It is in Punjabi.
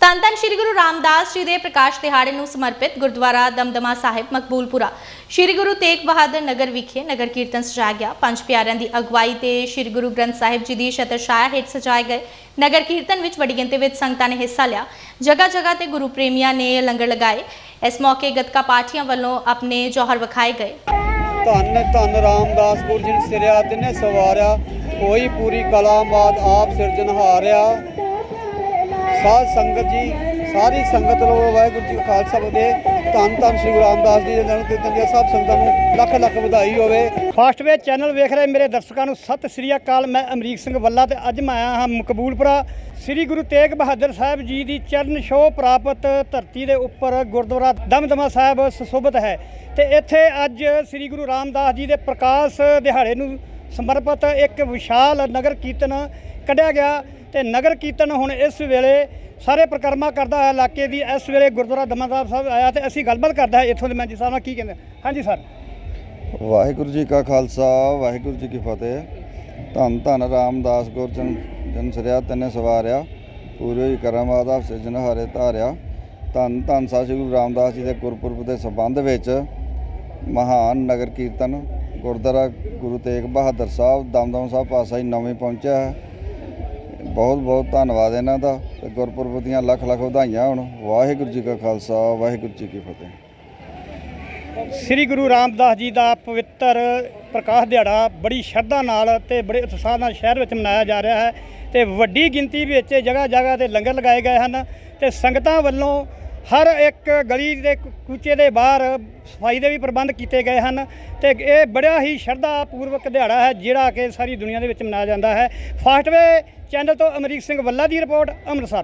ਧੰਨ ਧੰਨ ਸ਼੍ਰੀ ਗੁਰੂ ਰਾਮਦਾਸ ਜੀ ਦੇ ਪ੍ਰਕਾਸ਼ ਦਿਹਾੜੇ ਨੂੰ ਸਮਰਪਿਤ ਗੁਰਦੁਆਰਾ ਦਮਦਮਾ ਸਾਹਿਬ, ਮਕਬੂਲਪੁਰਾ। ਸ਼੍ਰੀ ਗੁਰੂ ਤੇਗ ਬਹਾਦਰ ਨਗਰ ਵਿਖੇ ਨਗਰ ਕੀਰਤਨ ਸਜਾਇਆ ਗਿਆ। ਪੰਜ ਪਿਆਰਿਆਂ ਦੀ ਅਗਵਾਈ ਤੇ ਸ਼੍ਰੀ ਗੁਰੂ ਗ੍ਰੰਥ ਸਾਹਿਬ ਜੀ ਦੀ ਛਤਰਛਾਇਆ ਹੇਠ ਸਜਾਏ ਗਏ। ਨਗਰ ਕੀਰਤਨ ਵਿੱਚ ਵੱਡੀ ਗਿਣਤੀ ਵਿੱਚ ਸੰਗਤਾਂ ਨੇ ਹਿੱਸਾ ਲਿਆ। ਜਗ੍ਹਾ ਜਗ੍ਹਾ ਤੇ ਗੁਰੂ ਪ੍ਰੇਮੀਆਂ ਨੇ ਲੰਗਰ ਲਗਾਏ। ਇਸ ਮੌਕੇ ਗੱਤਕਾ ਪਾਠੀਆਂ ਵੱਲੋਂ ਆਪਣੇ ਜੋਹਰ ਵਿਖਾਏ ਗਏ। ਧੰਨ ਧੰਨ ਰਾਮਦਾਸ ਗੁਰੂ ਸਿਰਿਆ ਤਿਨੇ ਸਵਾਰਿਆ। ਕੋਈ ਪੂਰੀ ਕਲਾਮਾਤ ਆਪ ਸਿਰਜਣਹਾਰਿਆ। ਸਾਧ ਸੰਗਤ ਜੀ, ਸਾਰੀ ਸੰਗਤ ਨੂੰ ਵਾਹਿਗੁਰੂ ਜੀ ਖਾਲਸਾ ਫਤਿਹ ਧੰਨ ਧੰਨ ਸ੍ਰੀ ਗੁਰੂ ਰਾਮਦਾਸ ਜੀ ਦੇ ਜਨਮ ਕੀਰਤਨ ਦੀਆਂ ਸਭ ਸੰਗਤਾਂ ਨੂੰ ਲੱਖ ਲੱਖ ਵਧਾਈ ਹੋਵੇ। ਫਾਸਟਵੇ ਚੈਨਲ ਵੇਖ ਰਹੇ ਮੇਰੇ ਦਰਸ਼ਕਾਂ ਨੂੰ, ਸਤਿ ਸ੍ਰੀ ਅਕਾਲ, ਮੈਂ ਅਮਰੀਕ ਸਿੰਘ ਵੱਲਾ ਤੇ ਅੱਜ ਮੈਂ ਆਇਆ ਹਾਂ ਮਕਬੂਲਪੁਰਾ। ਸ੍ਰੀ ਗੁਰੂ ਤੇਗ ਬਹਾਦਰ ਸਾਹਿਬ ਜੀ ਦੀ ਚਰਨ ਛੋਹ ਪ੍ਰਾਪਤ ਧਰਤੀ ਦੇ ਉੱਪਰ ਗੁਰਦੁਆਰਾ ਦਮਦਮਾ ਸਾਹਿਬ ਸੁਸ਼ੋਭਿਤ ਹੈ। ਤੇ ਇੱਥੇ ਅੱਜ ਸ੍ਰੀ ਗੁਰੂ ਰਾਮਦਾਸ ਜੀ ਦੇ ਪ੍ਰਕਾਸ਼ ਦਿਹਾੜੇ ਨੂੰ ਸਮਰਪਿਤ ਇੱਕ ਵਿਸ਼ਾਲ ਨਗਰ ਕੀਰਤਨ ਕੱਢਿਆ ਗਿਆ ਤੇ ਨਗਰ ਕੀਰਤਨ ਹੁਣ ਇਸ ਵੇਲੇ ਸਾਰੇ ਪ੍ਰਕਰਮਾ ਕਰਦਾ ਹੋਇਆ ਇਲਾਕੇ ਦੀ। ਇਸ ਵੇਲੇ ਗੁਰਦੁਆਰਾ ਦਮਦਮਾ ਸਾਹਿਬ ਆਇਆ ਤੇ ਅਸੀਂ ਗੱਲਬਾਤ ਕਰਦਾ ਹੈ ਇੱਥੋਂ ਦੇ ਮੈਂਜੀ ਸਾਹਿਬ ਨਾਲ। ਕੀ ਕਹਿੰਦੇ? ਹਾਂਜੀ ਸਰ। ਵਾਹਿਗੁਰੂ ਜੀ ਕਾ ਖਾਲਸਾ, ਵਾਹਿਗੁਰੂ ਜੀ ਕੀ ਫਤਿਹ। ਧੰਨ ਧੰਨ ਰਾਮਦਾਸ ਗੁਰ ਜਨ ਜਨ ਸਰਿਆ, ਤੈਨੇ ਸਵਾਰਿਆ। ਪੂਰੇ ਕਰਮ ਆਦਾਬ ਸਿਰਜਣ ਹਾਰੇ ਧਾਰਿਆ। ਧੰਨ ਧੰਨ ਸਾਹਿਬ ਸ੍ਰੀ ਗੁਰੂ ਰਾਮਦਾਸ ਜੀ ਦੇ ਗੁਰਪੁਰਬ ਦੇ ਸੰਬੰਧ ਵਿੱਚ ਮਹਾਨ ਨਗਰ ਕੀਰਤਨ ਗੁਰਦੁਆਰਾ ਗੁਰੂ ਤੇਗ ਬਹਾਦਰ ਸਾਹਿਬ, ਦਮਦਮ ਸਾਹਿਬ ਪਾਸਾ ਹੀ ਨਵੇਂ ਪਹੁੰਚਿਆ ਹੈ। ਬਹੁਤ ਬਹੁਤ ਧੰਨਵਾਦ ਇਹਨਾਂ ਦਾ ਤੇ ਗੁਰਪੁਰਬ ਦੀਆਂ ਲੱਖ ਲੱਖ ਵਧਾਈਆਂ ਹੋਣ। ਵਾਹਿਗੁਰੂ ਜੀ ਕਾ ਖਾਲਸਾ, ਵਾਹਿਗੁਰੂ ਜੀ ਕੀ ਫਤਿਹ। ਸ੍ਰੀ ਗੁਰੂ ਰਾਮਦਾਸ ਜੀ ਦਾ ਪਵਿੱਤਰ ਪ੍ਰਕਾਸ਼ ਦਿਹਾੜਾ ਬੜੀ ਸ਼ਰਧਾ ਨਾਲ ਤੇ ਬੜੇ ਉਤਸ਼ਾਹ ਨਾਲ ਸ਼ਹਿਰ ਵਿੱਚ ਮਨਾਇਆ ਜਾ ਰਿਹਾ ਹੈ ਤੇ ਵੱਡੀ ਗਿਣਤੀ ਵਿੱਚ ਜਗ੍ਹਾ ਜਗ੍ਹਾ ਤੇ ਲੰਗਰ ਲਗਾਏ ਗਏ ਹਨ ਤੇ ਸੰਗਤਾਂ ਵੱਲੋਂ ਹਰ ਇੱਕ ਗਲੀ ਦੇ ਕੂਚੇ ਦੇ ਬਾਹਰ ਸਫ਼ਾਈ ਦੇ ਵੀ ਪ੍ਰਬੰਧ ਕੀਤੇ ਗਏ ਹਨ ਤੇ ਇਹ ਬੜਾ ਹੀ ਸ਼ਰਧਾ ਪੂਰਵਕ ਦਿਹਾੜਾ ਹੈ, ਜਿਹੜਾ ਕਿ ਸਾਰੀ ਦੁਨੀਆ ਦੇ ਵਿੱਚ ਮਨਾਇਆ ਜਾਂਦਾ ਹੈ। ਫਾਸਟਵੇ ਚੈਨਲ ਤੋਂ ਅਮਰੀਕ ਸਿੰਘ ਵੱਲਾ ਦੀ ਰਿਪੋਰਟ, ਅੰਮ੍ਰਿਤਸਰ।